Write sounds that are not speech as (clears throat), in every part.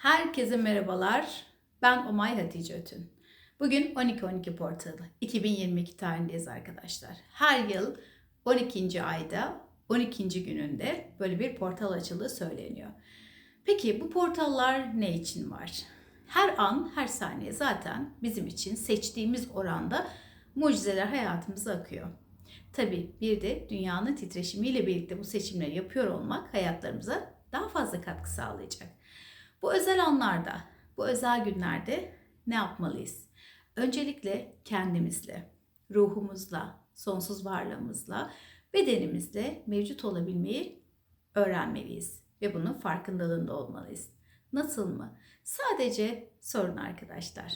Herkese merhabalar. Ben Omay Hatice Ötün. Bugün 12-12 portalı. 2022 tarihindeyiz arkadaşlar. Her yıl 12. ayda 12. gününde böyle bir portal açıldığı söyleniyor. Peki bu portallar ne için var? Her an, her saniye zaten bizim için seçtiğimiz oranda mucizeler hayatımıza akıyor. Tabii bir de dünyanın titreşimiyle birlikte bu seçimleri yapıyor olmak hayatlarımıza daha fazla katkı sağlayacak. Bu özel anlarda, bu özel günlerde ne yapmalıyız? Öncelikle kendimizle, ruhumuzla, sonsuz varlığımızla, bedenimizle mevcut olabilmeyi öğrenmeliyiz ve bunun farkındalığında olmalıyız. Nasıl mı? Sadece sorun arkadaşlar.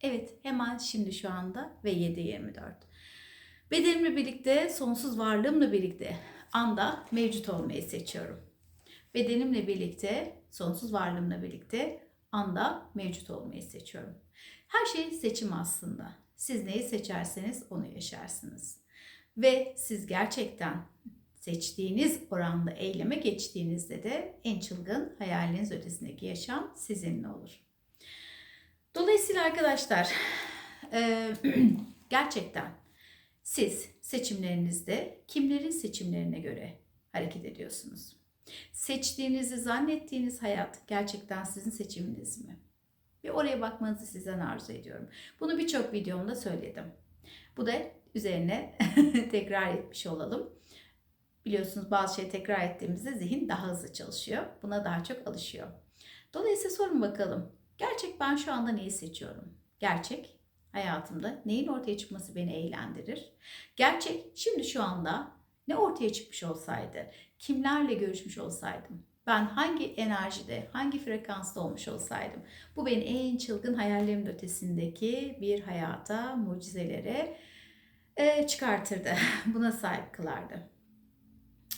Evet, hemen şimdi şu anda ve 7.24. Bedenimle birlikte, sonsuz varlığımla birlikte anda mevcut olmayı seçiyorum. Bedenimle birlikte, sonsuz varlığımla birlikte anda mevcut olmayı seçiyorum. Her şey seçim aslında. Siz neyi seçerseniz onu yaşarsınız. Ve siz gerçekten seçtiğiniz oranda eyleme geçtiğinizde de en çılgın hayaliniz ötesindeki yaşam sizinle olur. Dolayısıyla arkadaşlar (clears throat) gerçekten siz seçimlerinizde kimlerin seçimlerine göre hareket ediyorsunuz? Seçtiğinizi zannettiğiniz hayat gerçekten sizin seçiminiz mi? Bir oraya bakmanızı sizden arzu ediyorum. Bunu birçok videomda söyledim. Bu da üzerine (laughs) tekrar etmiş olalım. Biliyorsunuz bazı şeyi tekrar ettiğimizde zihin daha hızlı çalışıyor. Buna daha çok alışıyor. Dolayısıyla sorun bakalım. Gerçek ben şu anda neyi seçiyorum? Gerçek hayatımda neyin ortaya çıkması beni eğlendirir? Gerçek şimdi şu anda ne ortaya çıkmış olsaydı, kimlerle görüşmüş olsaydım, ben hangi enerjide, hangi frekansta olmuş olsaydım, bu beni en çılgın hayallerimin ötesindeki bir hayata, mucizelere e, çıkartırdı. (laughs) Buna sahip kılardı.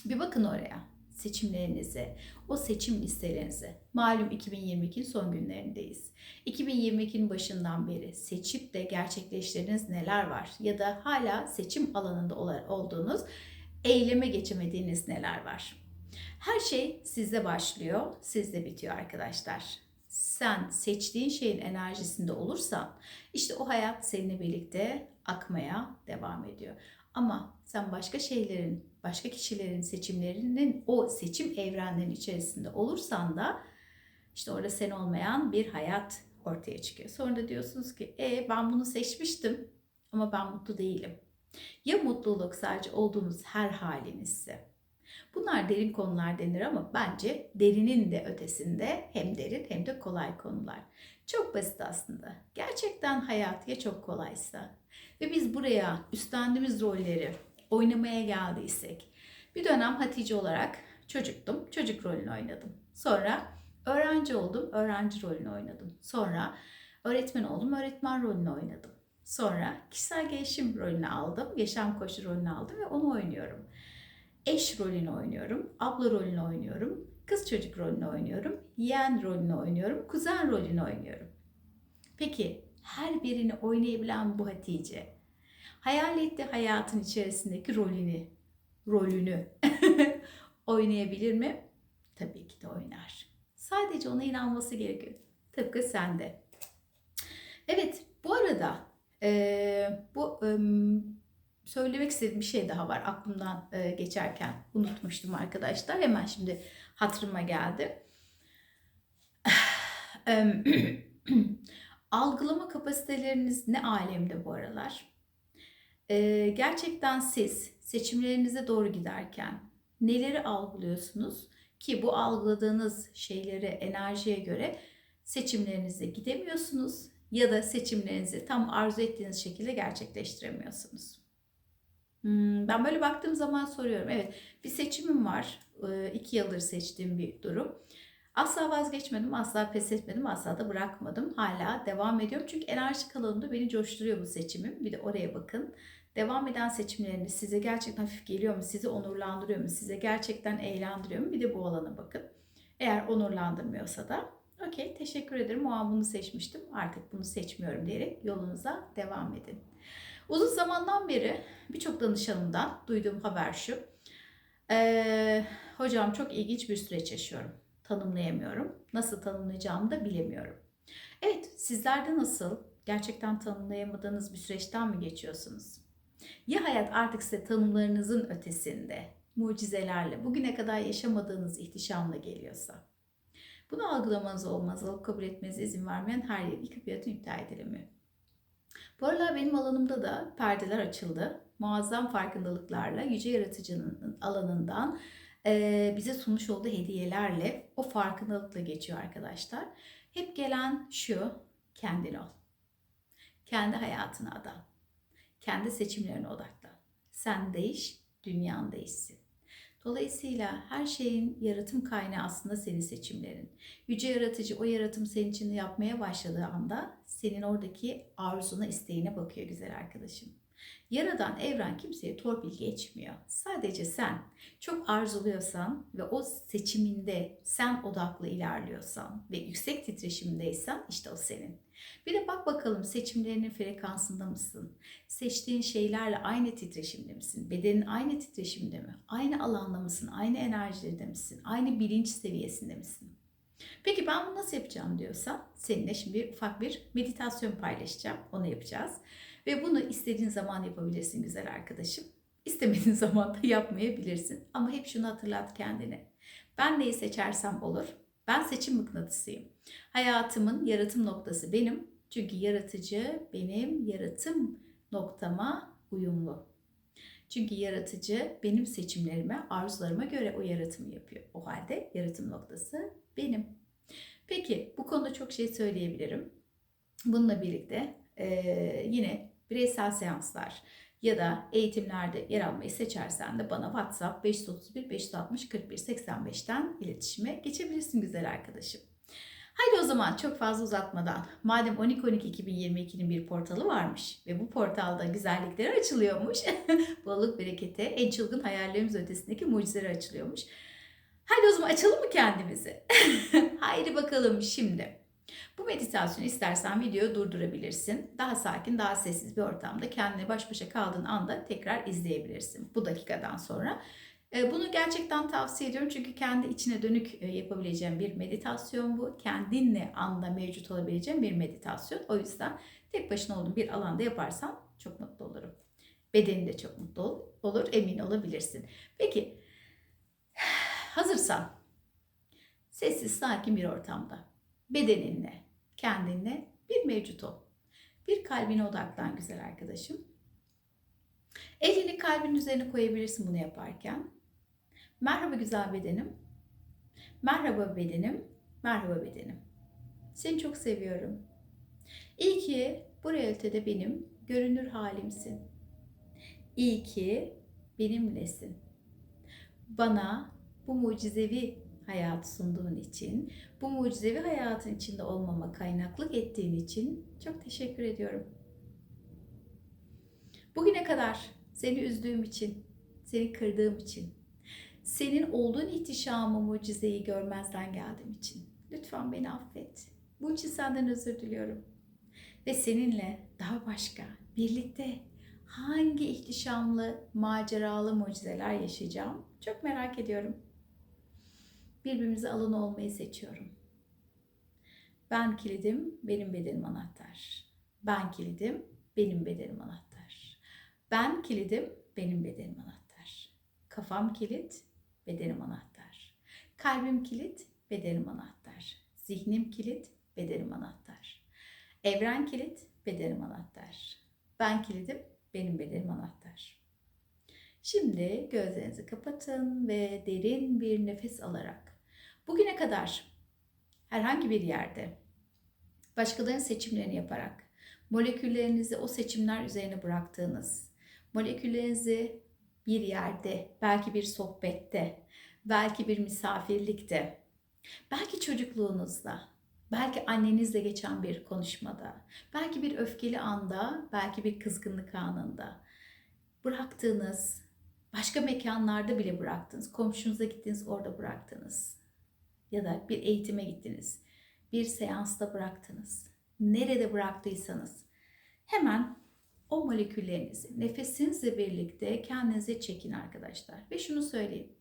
Bir bakın oraya seçimlerinize, o seçim listelerinize. Malum 2022'nin son günlerindeyiz. 2022'nin başından beri seçip de gerçekleştirdiğiniz neler var? Ya da hala seçim alanında olduğunuz, eyleme geçemediğiniz neler var? Her şey sizde başlıyor, sizde bitiyor arkadaşlar. Sen seçtiğin şeyin enerjisinde olursan işte o hayat seninle birlikte akmaya devam ediyor. Ama sen başka şeylerin, başka kişilerin seçimlerinin o seçim evrenlerinin içerisinde olursan da işte orada sen olmayan bir hayat ortaya çıkıyor. Sonra da diyorsunuz ki e ben bunu seçmiştim ama ben mutlu değilim. Ya mutluluk sadece olduğunuz her halinizse. Bunlar derin konular denir ama bence derinin de ötesinde hem derin hem de kolay konular. Çok basit aslında. Gerçekten hayat ya çok kolaysa ve biz buraya üstlendiğimiz rolleri oynamaya geldiysek bir dönem Hatice olarak çocuktum. Çocuk rolünü oynadım. Sonra öğrenci oldum. Öğrenci rolünü oynadım. Sonra öğretmen oldum. Öğretmen rolünü oynadım. Sonra kişisel gelişim rolünü aldım. Yaşam koçu rolünü aldım ve onu oynuyorum. Eş rolünü oynuyorum. Abla rolünü oynuyorum. Kız çocuk rolünü oynuyorum. Yeğen rolünü oynuyorum. Kuzen rolünü oynuyorum. Peki her birini oynayabilen bu Hatice hayal etti hayatın içerisindeki rolünü rolünü (laughs) oynayabilir mi? Tabii ki de oynar. Sadece ona inanması gerekiyor. Tıpkı sende. Evet bu arada bu söylemek istediğim bir şey daha var aklımdan geçerken unutmuştum arkadaşlar. Hemen şimdi hatırıma geldi. (sighs) (clears throat) Algılama kapasiteleriniz ne alemde bu aralar? Gerçekten siz seçimlerinize doğru giderken neleri algılıyorsunuz ki bu algıladığınız şeylere, enerjiye göre seçimlerinize gidemiyorsunuz ya da seçimlerinizi tam arzu ettiğiniz şekilde gerçekleştiremiyorsunuz. Hmm, ben böyle baktığım zaman soruyorum. Evet bir seçimim var. Ee, iki yıldır seçtiğim bir durum. Asla vazgeçmedim, asla pes etmedim, asla da bırakmadım. Hala devam ediyorum. Çünkü enerji alanımda beni coşturuyor bu seçimim. Bir de oraya bakın. Devam eden seçimleriniz size gerçekten hafif geliyor mu? Sizi onurlandırıyor mu? Size gerçekten eğlendiriyor mu? Bir de bu alana bakın. Eğer onurlandırmıyorsa da okey teşekkür ederim. O an bunu seçmiştim. Artık bunu seçmiyorum diyerek yolunuza devam edin. Uzun zamandan beri birçok danışanımdan duyduğum haber şu. Ee, hocam çok ilginç bir süreç yaşıyorum. tanımlayamıyorum. Nasıl tanımlayacağımı da bilemiyorum. Evet, sizlerde nasıl? Gerçekten tanımlayamadığınız bir süreçten mi geçiyorsunuz? Ya hayat artık size tanımlarınızın ötesinde, mucizelerle, bugüne kadar yaşamadığınız ihtişamla geliyorsa? Bunu algılamanız olmaz, alıp kabul etmenize izin vermeyen her yer yıkıp iptal edilemiyor. Bu aralar benim alanımda da perdeler açıldı. Muazzam farkındalıklarla Yüce Yaratıcı'nın alanından bize sunmuş olduğu hediyelerle o farkındalıkla geçiyor arkadaşlar. Hep gelen şu, kendin ol. Kendi hayatına adan. Kendi seçimlerine odaklan. Sen değiş, dünyan değişsin. Dolayısıyla her şeyin yaratım kaynağı aslında senin seçimlerin. Yüce yaratıcı o yaratım senin için yapmaya başladığı anda senin oradaki arzuna, isteğine bakıyor güzel arkadaşım. Yaradan evren kimseye torpil geçmiyor. Sadece sen çok arzuluyorsan ve o seçiminde sen odaklı ilerliyorsan ve yüksek titreşimdeysen işte o senin. Bir de bak bakalım seçimlerinin frekansında mısın? Seçtiğin şeylerle aynı titreşimde misin? Bedenin aynı titreşimde mi? Aynı alanda mısın? Aynı enerjide misin? Aynı bilinç seviyesinde misin? Peki ben bunu nasıl yapacağım diyorsan seninle şimdi ufak bir meditasyon paylaşacağım. Onu yapacağız. Ve bunu istediğin zaman yapabilirsin güzel arkadaşım. İstemediğin (laughs) zaman da yapmayabilirsin. Ama hep şunu hatırlat kendine. Ben neyi seçersem olur. Ben seçim mıknatısıyım. Hayatımın yaratım noktası benim. Çünkü yaratıcı benim yaratım noktama uyumlu. Çünkü yaratıcı benim seçimlerime, arzularıma göre o yaratımı yapıyor. O halde yaratım noktası benim. Peki bu konuda çok şey söyleyebilirim. Bununla birlikte e, yine bireysel seanslar ya da eğitimlerde yer almayı seçersen de bana WhatsApp 531 560 41 85'ten iletişime geçebilirsin güzel arkadaşım. Haydi o zaman çok fazla uzatmadan madem 12-12-2022'nin bir portalı varmış ve bu portalda güzellikleri açılıyormuş. (laughs) Bolluk bereketi en çılgın hayallerimiz ötesindeki mucizeler açılıyormuş. Haydi o zaman açalım mı kendimizi? (laughs) Haydi bakalım şimdi. Bu meditasyonu istersen videoyu durdurabilirsin. Daha sakin, daha sessiz bir ortamda kendine baş başa kaldığın anda tekrar izleyebilirsin. Bu dakikadan sonra. E, bunu gerçekten tavsiye ediyorum çünkü kendi içine dönük e, yapabileceğim bir meditasyon bu. Kendinle anda mevcut olabileceğim bir meditasyon. O yüzden tek başına olduğun bir alanda yaparsan çok mutlu olurum. Bedenin de çok mutlu olur, emin olabilirsin. Peki, (sighs) hazırsan sessiz, sakin bir ortamda bedeninle, kendinle bir mevcut ol. Bir kalbine odaklan güzel arkadaşım. Elini kalbin üzerine koyabilirsin bunu yaparken. Merhaba güzel bedenim. Merhaba bedenim. Merhaba bedenim. Seni çok seviyorum. İyi ki bu realitede benim görünür halimsin. İyi ki benimlesin. Bana bu mucizevi hayat sunduğun için, bu mucizevi hayatın içinde olmama kaynaklık ettiğin için çok teşekkür ediyorum. Bugüne kadar seni üzdüğüm için, seni kırdığım için, senin olduğun ihtişamı, mucizeyi görmezden geldiğim için lütfen beni affet. Bu için senden özür diliyorum. Ve seninle daha başka, birlikte hangi ihtişamlı, maceralı mucizeler yaşayacağım çok merak ediyorum birbirimize alan olmayı seçiyorum. Ben kilidim, benim bedenim anahtar. Ben kilidim, benim bedenim anahtar. Ben kilidim, benim bedenim anahtar. Kafam kilit, bedenim anahtar. Kalbim kilit, bedenim anahtar. Zihnim kilit, bedenim anahtar. Evren kilit, bedenim anahtar. Ben kilidim, benim bedenim anahtar. Şimdi gözlerinizi kapatın ve derin bir nefes alarak Bugüne kadar herhangi bir yerde başkalarının seçimlerini yaparak moleküllerinizi o seçimler üzerine bıraktığınız, moleküllerinizi bir yerde, belki bir sohbette, belki bir misafirlikte, belki çocukluğunuzda, belki annenizle geçen bir konuşmada, belki bir öfkeli anda, belki bir kızgınlık anında bıraktığınız, başka mekanlarda bile bıraktınız, komşunuza gittiniz orada bıraktınız ya da bir eğitime gittiniz, bir seansta bıraktınız. Nerede bıraktıysanız hemen o moleküllerinizi nefesinizle birlikte kendinize çekin arkadaşlar. Ve şunu söyleyeyim.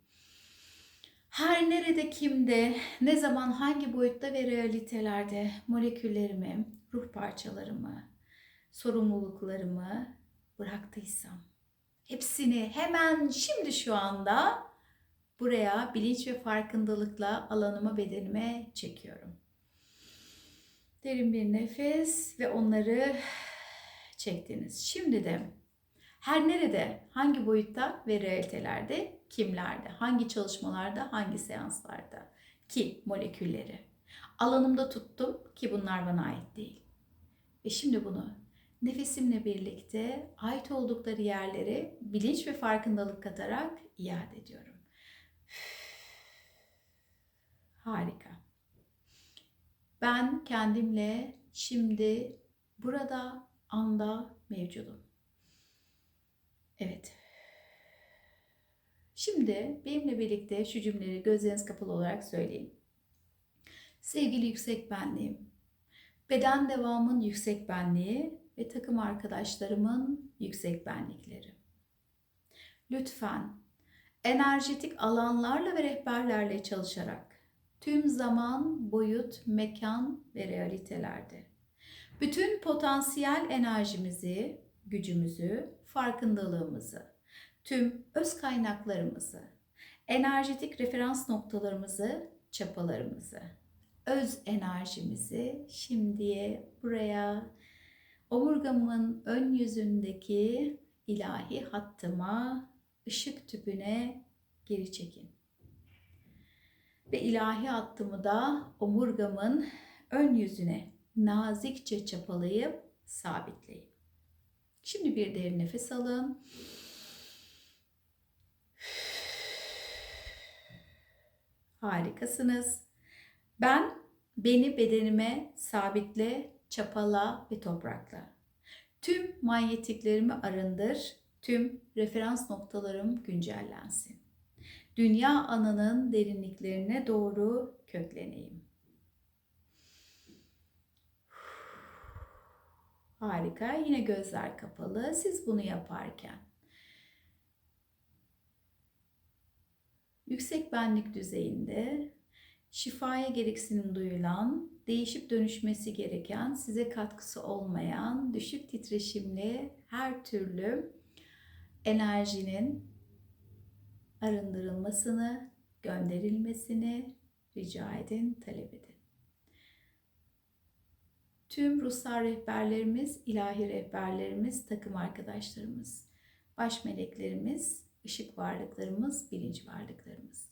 Her nerede, kimde, ne zaman, hangi boyutta ve realitelerde moleküllerimi, ruh parçalarımı, sorumluluklarımı bıraktıysam hepsini hemen şimdi şu anda buraya bilinç ve farkındalıkla alanıma, bedenime çekiyorum. Derin bir nefes ve onları çektiniz. Şimdi de her nerede, hangi boyutta ve realitelerde, kimlerde, hangi çalışmalarda, hangi seanslarda ki molekülleri alanımda tuttum ki bunlar bana ait değil. Ve şimdi bunu nefesimle birlikte ait oldukları yerlere bilinç ve farkındalık katarak iade ediyorum. Harika. Ben kendimle şimdi burada anda mevcudum. Evet. Şimdi benimle birlikte şu cümleleri gözleriniz kapalı olarak söyleyin. Sevgili yüksek benliğim, beden devamın yüksek benliği ve takım arkadaşlarımın yüksek benlikleri. Lütfen enerjetik alanlarla ve rehberlerle çalışarak tüm zaman, boyut, mekan ve realitelerde bütün potansiyel enerjimizi, gücümüzü, farkındalığımızı, tüm öz kaynaklarımızı, enerjetik referans noktalarımızı, çapalarımızı, öz enerjimizi şimdiye buraya omurgamın ön yüzündeki ilahi hattıma, ışık tüpüne geri çekin. Ve ilahi hattımı da omurgamın ön yüzüne nazikçe çapalayıp sabitleyin. Şimdi bir derin nefes alın. Harikasınız. Ben beni bedenime sabitle, çapala ve toprakla. Tüm manyetiklerimi arındır, tüm referans noktalarım güncellensin. Dünya ananın derinliklerine doğru kökleneyim. Harika. Yine gözler kapalı. Siz bunu yaparken yüksek benlik düzeyinde şifaya gereksinim duyulan, değişip dönüşmesi gereken, size katkısı olmayan, düşük titreşimli her türlü enerjinin arındırılmasını, gönderilmesini rica edin, talep edin. Tüm ruhsal rehberlerimiz, ilahi rehberlerimiz, takım arkadaşlarımız, baş meleklerimiz, ışık varlıklarımız, bilinç varlıklarımız.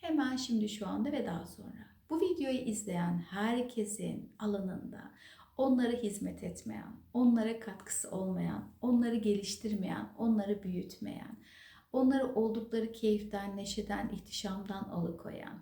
Hemen şimdi şu anda ve daha sonra bu videoyu izleyen herkesin alanında onlara hizmet etmeyen, onlara katkısı olmayan, onları geliştirmeyen, onları büyütmeyen, onları oldukları keyiften, neşeden, ihtişamdan alıkoyan,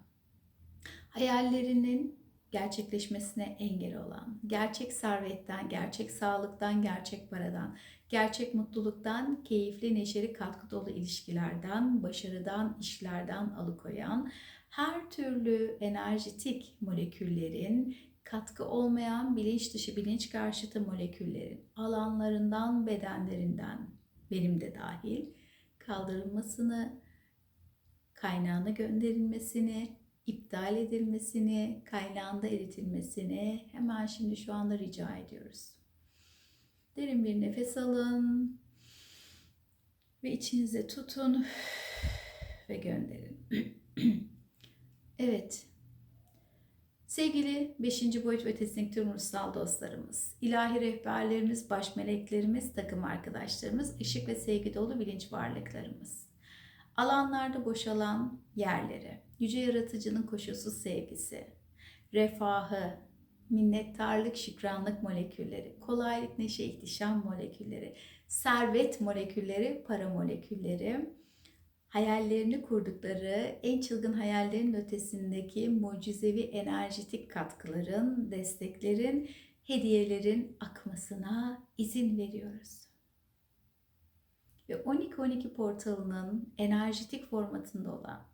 hayallerinin gerçekleşmesine engel olan, gerçek servetten, gerçek sağlıktan, gerçek paradan, gerçek mutluluktan, keyifli, neşeli, katkı dolu ilişkilerden, başarıdan, işlerden alıkoyan, her türlü enerjetik moleküllerin katkı olmayan bilinç dışı bilinç karşıtı moleküllerin alanlarından, bedenlerinden benim de dahil kaldırılmasını, kaynağına gönderilmesini, iptal edilmesini, kaynağında eritilmesini hemen şimdi şu anda rica ediyoruz. Derin bir nefes alın ve içinize tutun ve gönderin. (clears throat) evet. Sevgili 5. boyut ve tesnik tüm ruhsal dostlarımız, ilahi rehberlerimiz, baş meleklerimiz, takım arkadaşlarımız, ışık ve sevgi dolu bilinç varlıklarımız. Alanlarda boşalan yerleri, yüce yaratıcının koşulsuz sevgisi, refahı, minnettarlık, şükranlık molekülleri, kolaylık, neşe, ihtişam molekülleri, servet molekülleri, para molekülleri, hayallerini kurdukları en çılgın hayallerin ötesindeki mucizevi enerjetik katkıların, desteklerin, hediyelerin akmasına izin veriyoruz. Ve 12-12 portalının enerjetik formatında olan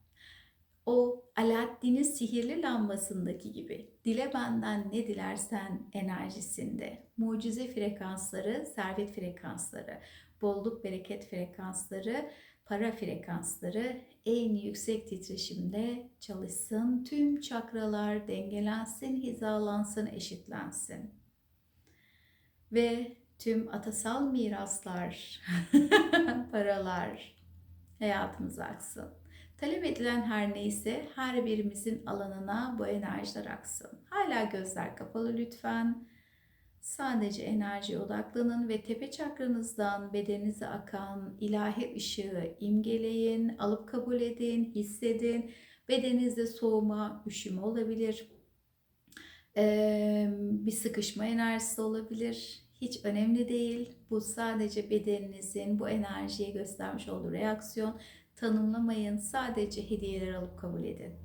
o Alaaddin'in sihirli lambasındaki gibi dile benden ne dilersen enerjisinde mucize frekansları, servet frekansları, bolluk bereket frekansları para frekansları en yüksek titreşimde çalışsın. Tüm çakralar dengelensin, hizalansın, eşitlensin. Ve tüm atasal miraslar, (laughs) paralar hayatımıza aksın. Talep edilen her neyse her birimizin alanına bu enerjiler aksın. Hala gözler kapalı lütfen. Sadece enerjiye odaklanın ve tepe çakranızdan bedeninize akan ilahi ışığı imgeleyin, alıp kabul edin, hissedin. Bedeninizde soğuma, üşüme olabilir. Ee, bir sıkışma enerjisi olabilir. Hiç önemli değil. Bu sadece bedeninizin bu enerjiye göstermiş olduğu reaksiyon. Tanımlamayın. Sadece hediyeler alıp kabul edin.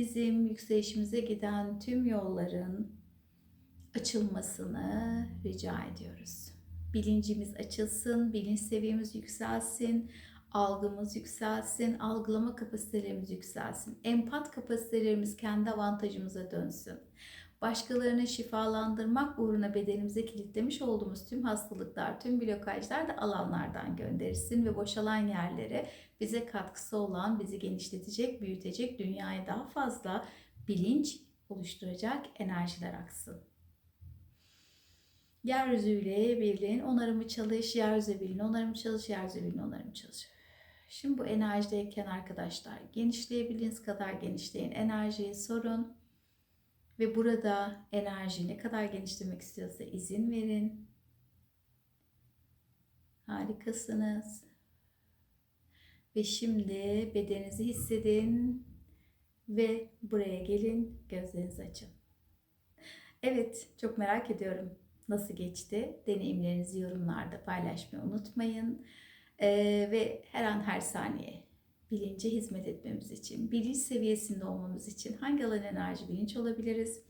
Bizim yükselişimize giden tüm yolların açılmasını rica ediyoruz. Bilincimiz açılsın, bilinç seviyemiz yükselsin, algımız yükselsin, algılama kapasitelerimiz yükselsin. Empat kapasitelerimiz kendi avantajımıza dönsün. Başkalarını şifalandırmak uğruna bedenimize kilitlemiş olduğumuz tüm hastalıklar, tüm blokajlar da alanlardan gönderilsin ve boşalan yerlere bize katkısı olan, bizi genişletecek, büyütecek, dünyaya daha fazla bilinç oluşturacak enerjiler aksın. Yeryüzüyle birliğin onarımı çalış, yeryüzü birliğin onarımı çalış, yeryüzü birliğin onarımı çalış. Şimdi bu enerjideyken arkadaşlar genişleyebildiğiniz kadar genişleyin. Enerjiyi sorun. Ve burada enerji ne kadar genişlemek istiyorsa izin verin. Harikasınız. Ve şimdi bedeninizi hissedin ve buraya gelin, gözlerinizi açın. Evet, çok merak ediyorum nasıl geçti. Deneyimlerinizi yorumlarda paylaşmayı unutmayın. Ee, ve her an her saniye bilince hizmet etmemiz için, bilinç seviyesinde olmamız için hangi alan enerji bilinç olabiliriz?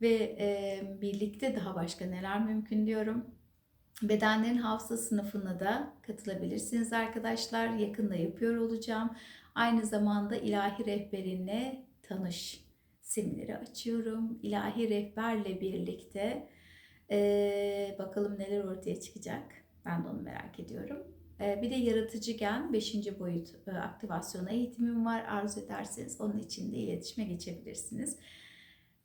Ve e, birlikte daha başka neler mümkün diyorum. Bedenlerin hafıza sınıfına da katılabilirsiniz arkadaşlar. Yakında yapıyor olacağım. Aynı zamanda ilahi rehberinle tanış semineri açıyorum. İlahi rehberle birlikte ee, bakalım neler ortaya çıkacak. Ben de onu merak ediyorum. Ee, bir de yaratıcı gen 5. boyut e, aktivasyon eğitimim var. Arzu ederseniz onun için de iletişime geçebilirsiniz.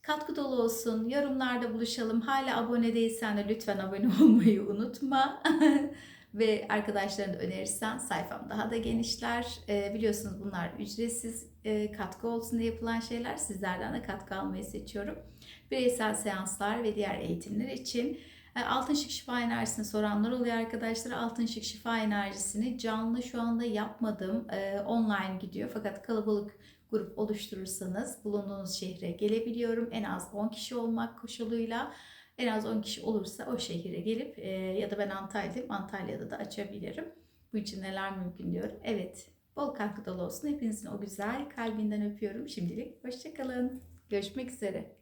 Katkı dolu olsun. Yorumlarda buluşalım. Hala abone değilsen de lütfen abone (laughs) olmayı unutma. (laughs) Ve arkadaşlarına önerirsen sayfam daha da genişler. E, biliyorsunuz bunlar ücretsiz e, katkı olsun diye yapılan şeyler. Sizlerden de katkı almayı seçiyorum. Bireysel seanslar ve diğer eğitimler için Altın Şık Şifa enerjisini soranlar oluyor arkadaşlar. Altın Şık Şifa enerjisini canlı şu anda yapmadım. E, online gidiyor fakat kalabalık grup oluşturursanız bulunduğunuz şehre gelebiliyorum. En az 10 kişi olmak koşuluyla en az 10 kişi olursa o şehire gelip e, ya da ben Antalya'dayım Antalya'da da açabilirim. Bu için neler mümkün diyorum. Evet bol katkı dolu olsun. Hepinizin o güzel kalbinden öpüyorum şimdilik. Hoşçakalın. Görüşmek üzere.